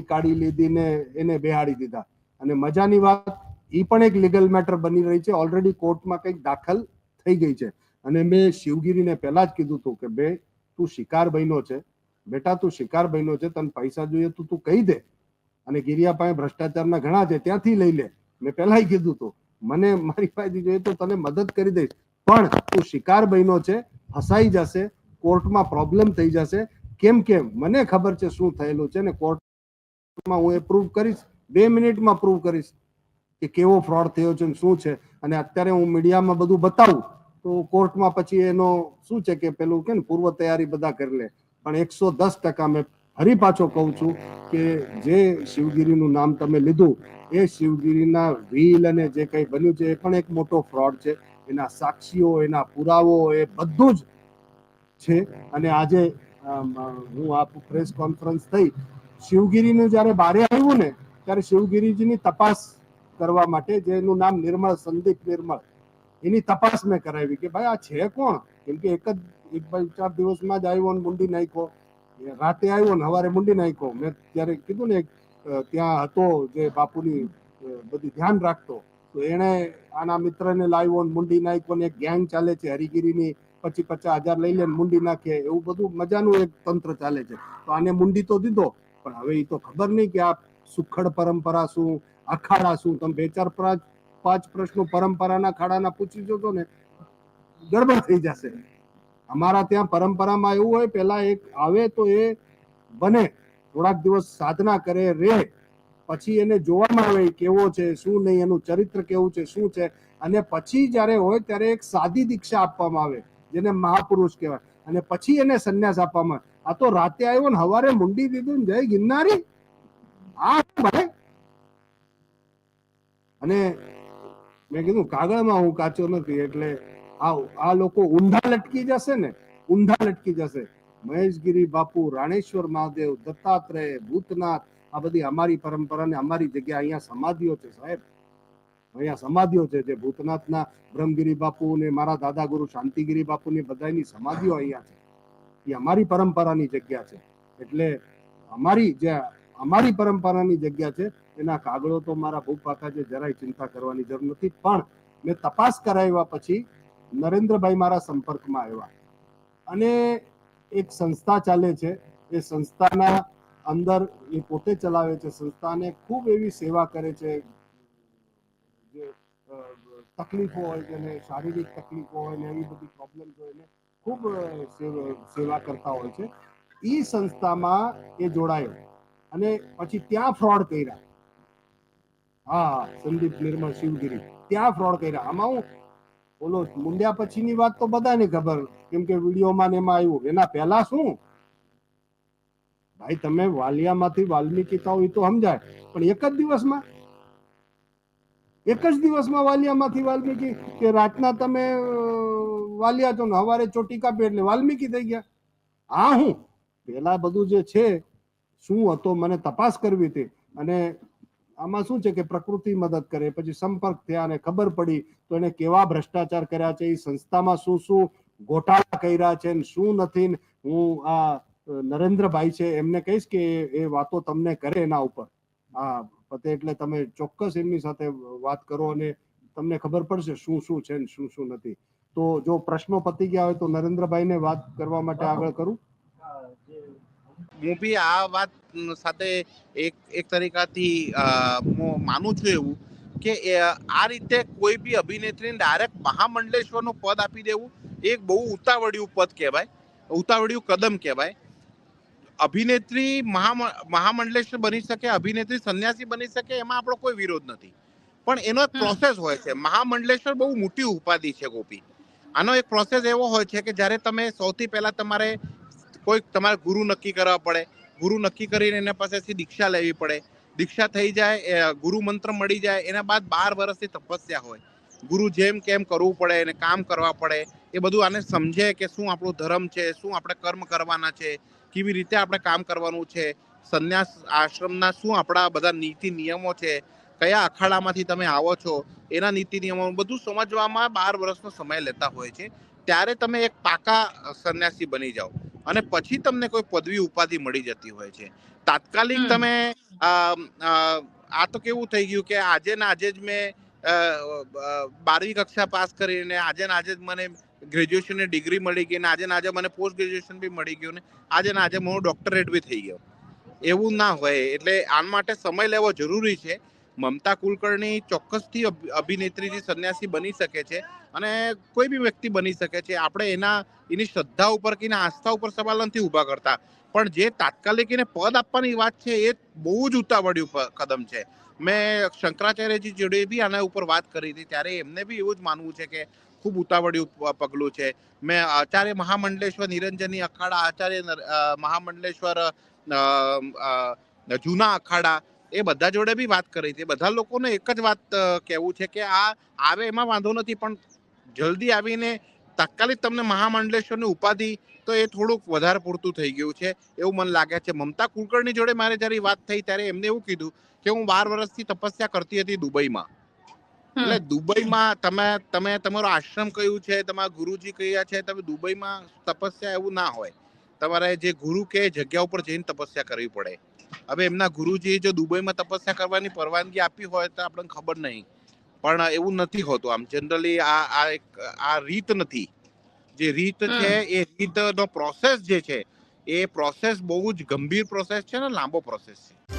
કાઢી લીધી એને બેહાડી દીધા. અને મજાની વાત એ પણ એક લીગલ મેટર બની રહી છે. ઓલરેડી કોર્ટમાં કંઈક દાખલ થઈ ગઈ છે. અને મેં શિવગીરીને પહેલા જ કીધું હતું કે, બે, તું શિકાર બન્યો છે. બેટા, તું શિકાર બન્યો છે. તને પૈસા જોઈએ તો તું કહી દે. અને ગિરિયા પાસે ભ્રષ્ટાચારના ઘણા છે. ત્યાંથી લઈ લે. મેં પહેલાય કીધું હતું. મને, મારી પાસેથી જોઈએ તો તને મદદ કરી દઈશ. પણ તું શિકાર બન્યો છે. ફસાઈ જશે. કોર્ટમાં પ્રોબ્લેમ થઈ જશે. કેમ કેમ? મને ખબર છે શું થયેલું છે ને કોર્ટમાં હું એ પ્રૂવ કરીશ, બે મિનિટમાં પ્રૂવ કરીશ કે કેવો ફ્રોડ થયો છે શું છે. અને અત્યારે હું મીડિયામાં બધું બતાવું, તો કોર્ટમાં પછી એનો શું છે કે પેલું કે પૂર્વ તૈયારી બધા કરી લે. પણ એકસો દસ ટકા મેં ફરી પાછો કહું છું કે જે શિવગીરીનું નામ તમે લીધું, એ શિવગીરીના વ્હીલ અને જે કંઈ બન્યું છે એ પણ એક મોટો ફ્રોડ છે. એના સાક્ષીઓ, એના પુરાવો, એ બધું જ છે. અને આજે હું આ પ્રેસ કોન્ફરન્સ થઈ શિવગીરીનું જ્યારે બારે આવ્યું ને, ત્યારે શિવગીરીજીની તપાસ કરવા માટે જેનું નામ નિર્મળ, સંદીપ નિર્મળ, એની તપાસ મેં કરાવી કે ભાઈ આ છે કોણ? કેમ કે એક જ, એક ભાઈ ચાર દિવસમાં જ આવ્યો ને મુંડી નાખ્યો. રાતે આવ્યો ને સવારે મુંડી નાખ્યો. મેં ત્યારે કીધું ને ત્યાં હતો જે બાપુની બધી ધ્યાન રાખતો. તો એણે આના મિત્રને લાવ્યો ને મુંડી નાખ્યો ને એક ગેંગ ચાલે છે હરિગીરીની પછી પચાસ હજાર લઈ લે મુંડી નાખે. એવું બધું મજાનું એક તંત્ર ચાલે છે. તો આને મુંડી તો દીધો. પણ હવે એ તો ખબર નહીં કે આ સુખડ પરંપરા શું, અખાડા શું? તમે બે ચાર પાંચ પાંચ પ્રશ્નો પરંપરાના ખાડાના પૂછી જોતો ને, ગડબડ થઈ જશે. અમારા ત્યાં પરંપરામાં એવું હોય, પેલા એક આવે તો એ બને, થોડાક દિવસ સાધના કરે, રે. પછી એને જોવામાં આવે કેવો છે, શું નહીં, એનું ચરિત્ર કેવું છે, શું છે? અને પછી જ્યારે હોય ત્યારે એક સાદી દીક્ષા આપવામાં આવે, જેને મહાપુરુષ કહેવાય. અને પછી એને સંન્યાસ આપવામાં આવે. આ તો રાતે આવ્યો ને હવારે મુંડી દીધું ને જય ગિરનારી. આ ભાઈ. અને મેં કીધું, કાગળમાં હું કાચો નથી, એટલે આ આ લોકો ઊંધા લટકી જશે ને, ઊંધા લટકી જશે. મહેશગીરી, બાપુ, રાણેશ્વર મહાદેવ, દત્તાત્રેય, ભૂતનાથ, આ બધી અમારી પરંપરા ને અમારી જગ્યા અહીંયા સમાધિઓ છે સાહેબ. અહીંયા સમાધિઓ છે જે ભૂતનાથના બ્રહ્મગીરી બાપુ ને મારા દાદા ગુરુ શાંતિગીરી બાપુ ની બધાની સમાધિઓ અહીંયા છે. એ અમારી પરંપરાની જગ્યા છે. એટલે અમારી જે અમારી પરંપરાની જગ્યા છે, એના કાગળો તો મારા ભૂપાકા છે, જરાય ચિંતા કરવાની જરૂર નથી. પણ મેં તપાસ કરાવ્યા પછી નરેન્દ્રભાઈ મારા સંપર્કમાં આવ્યા. અને એક સંસ્થા ચાલે છે, એ સંસ્થાના અંદર, એ પોતે ચલાવે છે. સંસ્થાને ખૂબ એવી સેવા કરે છે. જે તકલીફો હોય જેને શારીરિક તકલીફો હોય ને, એવી બધી પ્રોબ્લેમ હોય ને ખૂબ સેવા કરતા હોય છે. એ સંસ્થામાં એ જોડાયો અને પછી ત્યાં ફ્રોડ કર્યા. હા, સંદીપ નિર્મળ શિવગીરી. ત્યાં ફ્રોડ કર્યા. આમાં હું બોલો, મુંડ્યા પછીની વાત તો બધાને ખબર. કેમ કે વિડીયોમાં ને એમાં આવ્યું. એના પહેલા શું? ભાઈ, તમે વાલિયામાંથી વાલ્મીકી થાવ એ તો સમજાય. પણ એક જ દિવસમાં? એક જ દિવસમાં વાલિયામાંથી વાલ્મીકી? કે રાતના તમે વાલિયા ને હવારે ચોટી કાપી એટલે વાલ્મીકી થઈ ગયા. હા હું? પેલા બધું જે છે, શું હતો, મને તપાસ કરવી હતી. અને આમાં શું છે કે પ્રકૃતિ મદદ કરે, પછી સંપર્ક થયા અને ખબર પડી, તો એને કેવા ભ્રષ્ટાચાર કર્યા છે એ સંસ્થામાં શું શું ગોટાળા કર્યા છે, ને શું નથી હું આ નરેન્દ્રભાઈ છે, એમને કહીશ કે એ વાતો તમને કરે એના ઉપર. હા પતે એટલે તમે ચોક્કસ એમની સાથે વાત કરો અને તમને ખબર પડશે શું શું છે ને શું શું નથી. તો જો પ્રશ્નો પતી ગયા હોય તો નરેન્દ્રભાઈને વાત કરવા માટે આગળ કરું. હું બી આ વાત સાથે એક એક તરીકાથી માનું છું એવું કે આ રીતે કોઈ બી અભિનેત્રીને ડાયરેક્ટ મહામંડલેશ્વરનું પદ આપી દેવું એક બહુ ઉતાવળિયું પદ કહેવાય. ઉતાવળિયું કદમ કહેવાય. અભિનેત્રી મહા મહામંડલેશ્વર બની શકે, અભિનેત્રી સંન્યાસી બની શકે, એમાં આપણો કોઈ વિરોધ નથી. પણ એનો પ્રોસેસ હોય છે. મહામંડલેશ્વર બહુ મોટી ઉપાધિ છે ગોપી. આનો એક પ્રોસેસ એવો હોય છે કે જ્યારે તમે સૌથી પહેલા તમારે કોઈક તમારે ગુરુ નક્કી કરવા પડે. ગુરુ નક્કી કરીને એના પાસેથી દીક્ષા લેવી પડે. દીક્ષા થઈ જાય ગુરુ મંત્ર મળી જાય, એના બાદ બાર વર્ષથી તપસ્યા હોય. ગુરુ જેમ કેમ કરવું પડે એને કામ કરવા પડે, એ બધું આને સમજે કે શું આપણું ધર્મ છે, શું આપણે કર્મ કરવાના છે, કેવી રીતે આપણે કામ કરવાનું છે, સંન્યાસ આશ્રમના શું આપણા બધા નીતિ નિયમો છે, કયા અખાડામાંથી તમે આવો છો એના નીતિ નિયમો બધું સમજવામાં બાર વર્ષનો સમય લેતા હોય છે. ત્યારે તમે એક પાકા સંન્યાસી બની જાઓ અને પછી તમને કોઈ પદવી ઉપાધિ મળી જતી હોય છે. તાત્કાલિક તમે આ તો કેવું થઈ ગયું કે આજે ને આજે જ મેં બારમી કક્ષા પાસ કરીને આજે ને આજે જ મને ગ્રેજ્યુએશનની ડિગ્રી મળી ગઈ ને આજે ને આજે મને પોસ્ટ ગ્રેજ્યુએશન બી મળી ગયું ને આજે ને આજે હું ડોક્ટરેટ બી થઈ ગયો. એવું ના હોય. એટલે આના માટે સમય લેવો જરૂરી છે. મમતા કુલકર્ણી ચોક્કસથી અભિ- અભિનેત્રીથી સંન્યાસી બની શકે છે અને કોઈ બી વ્યક્તિ બની શકે છે. આપણે એના, એની શ્રદ્ધા ઉપર કે આસ્થા ઉપર સવાલ નથી ઊભા કરતા. પણ જે તાત્કાલિક એને પદ આપવાની વાત છે એ બહુ જ ઉતાવળ્યું કદમ છે. મેં શંકરાચાર્યજી જોડે બી આના ઉપર વાત કરી હતી. ત્યારે એમને બી એવું જ માનવું છે કે ખૂબ ઉતાવળ્યું પગલું છે. મેં આચાર્ય મહામંડલેશ્વર નિરંજની અખાડા, આચાર્ય મહામંડલેશ્વર જૂના અખાડા એ બધા જોડે બી વાત કરી હતી. બધા લોકોને એક જ વાત કહેવું છે કે આ આવે એમાં વાંધો નથી પણ જલ્દી આવીને તાત્કાલિક તમને મહામંડલેશ્વરની ઉપાધિ તો એ થોડુંક વધારે પૂરતું થઈ ગયું છે એવું મને લાગે છે. મમતા કુલકર્ણી જોડે મારે જ્યારે વાત થઈ ત્યારે એમને એવું કીધું કે હું બાર વર્ષથી તપસ્યા કરતી હતી દુબઈમાં. એટલે દુબઈમાં તમે તમે તમારો આશ્રમ કયું છે તમારા ગુરુજી કયા છે તમે દુબઈમાં તપસ્યા એવું ના હોય. તમારે જે ગુરુ કે જગ્યા ઉપર જઈને તપસ્યા કરવી પડે. હવે એમના ગુરુજીએ જો દુબઈમાં તપસ્યા કરવાની પરવાનગી આપી હોય તો આપણને ખબર નહીં. પણ એવું નથી હોતું. આમ જનરલી આ આ એક આ રીત નથી. જે રીત છે એ રીતનો પ્રોસેસ જે છે એ પ્રોસેસ બહુ જ ગંભીર પ્રોસેસ છે ને લાંબો પ્રોસેસ છે.